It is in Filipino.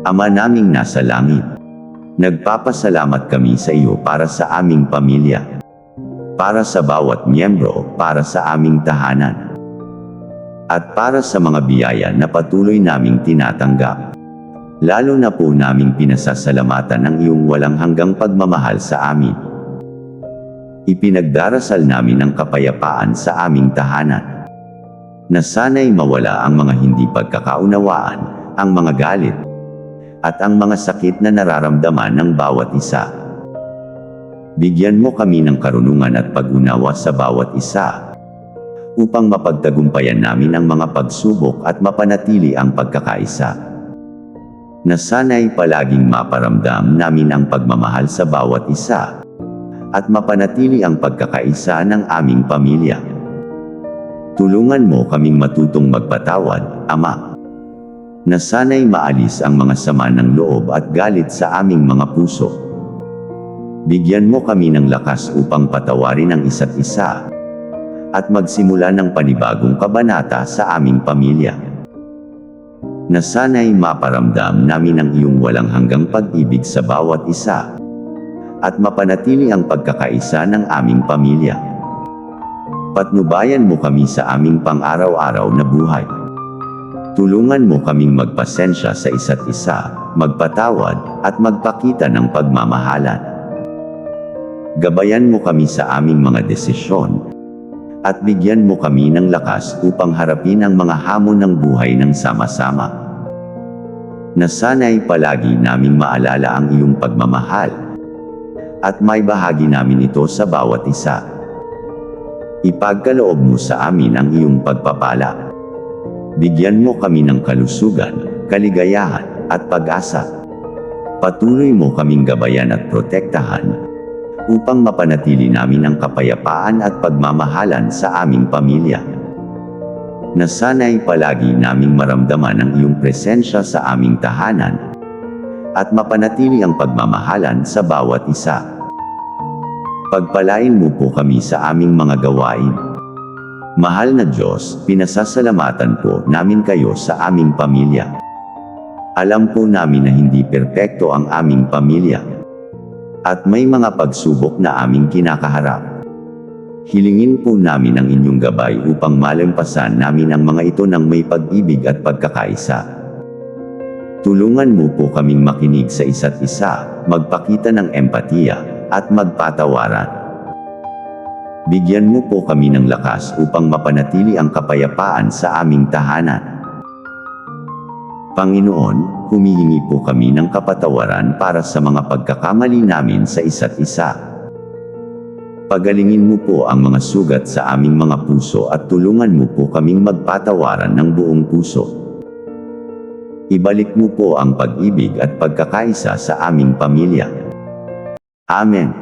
Ama naming nasa langit, nagpapasalamat kami sa iyo para sa aming pamilya, para sa bawat miyembro, para sa aming tahanan, at para sa mga biyaya na patuloy naming tinatanggap. Lalo na po naming pinasasalamatan ang iyong walang hanggang pagmamahal sa amin. Ipinagdarasal namin ang kapayapaan sa aming tahanan. Na sana'y mawala ang mga hindi pagkakaunawaan, ang mga galit, at ang mga sakit na nararamdaman ng bawat isa. Bigyan mo kami ng karunungan at pag-unawa sa bawat isa, upang mapagtagumpayan namin ang mga pagsubok at mapanatili ang pagkakaisa na sana'y palaging maparamdam namin ang pagmamahal sa bawat isa at mapanatili ang pagkakaisa ng aming pamilya. Tulungan mo kaming matutong magpatawad, Ama. Na sana'y maalis ang mga sama ng loob at galit sa aming mga puso. Bigyan mo kami ng lakas upang patawarin ang isa't isa at magsimula ng panibagong kabanata sa aming pamilya na sana'y maparamdam namin ang iyong walang hanggang pag-ibig sa bawat isa at mapanatili ang pagkakaisa ng aming pamilya. Patnubayan mo kami sa aming pang-araw-araw na buhay. Tulungan mo kaming magpasensya sa isa't isa, magpatawad, at magpakita ng pagmamahalan. Gabayan mo kami sa aming mga desisyon, at bigyan mo kami ng lakas upang harapin ang mga hamon ng buhay ng sama-sama. Na sana'y palagi naming maalala ang iyong pagmamahal at may bahagi namin ito sa bawat isa. Ipagkaloob mo sa amin ang iyong pagpapala. Bigyan mo kami ng kalusugan, kaligayahan, at pag-asa. Patuloy mo kaming gabayan at protektahan upang mapanatili namin ang kapayapaan at pagmamahalan sa aming pamilya. Na sana'y palagi naming maramdaman ang iyong presensya sa aming tahanan at mapanatili ang pagmamahalan sa bawat isa. Pagpalain mo po kami sa aming mga gawain. Mahal na Diyos, pinasasalamatan po namin kayo sa aming pamilya. Alam po namin na hindi perpekto ang aming pamilya at may mga pagsubok na aming kinakaharap. Hilingin po namin ang inyong gabay upang malampasan namin ang mga ito ng may pag-ibig at pagkakaisa. Tulungan mo po kaming makinig sa isa't isa, magpakita ng empatiya, at magpatawaran. Bigyan mo po kami ng lakas upang mapanatili ang kapayapaan sa aming tahanan. Panginoon, humihingi po kami ng kapatawaran para sa mga pagkakamali namin sa isa't isa. Pagalingin mo po ang mga sugat sa aming mga puso at tulungan mo po kaming magpatawaran ng buong puso. Ibalik mo po ang pag-ibig at pagkakaisa sa aming pamilya. Amen.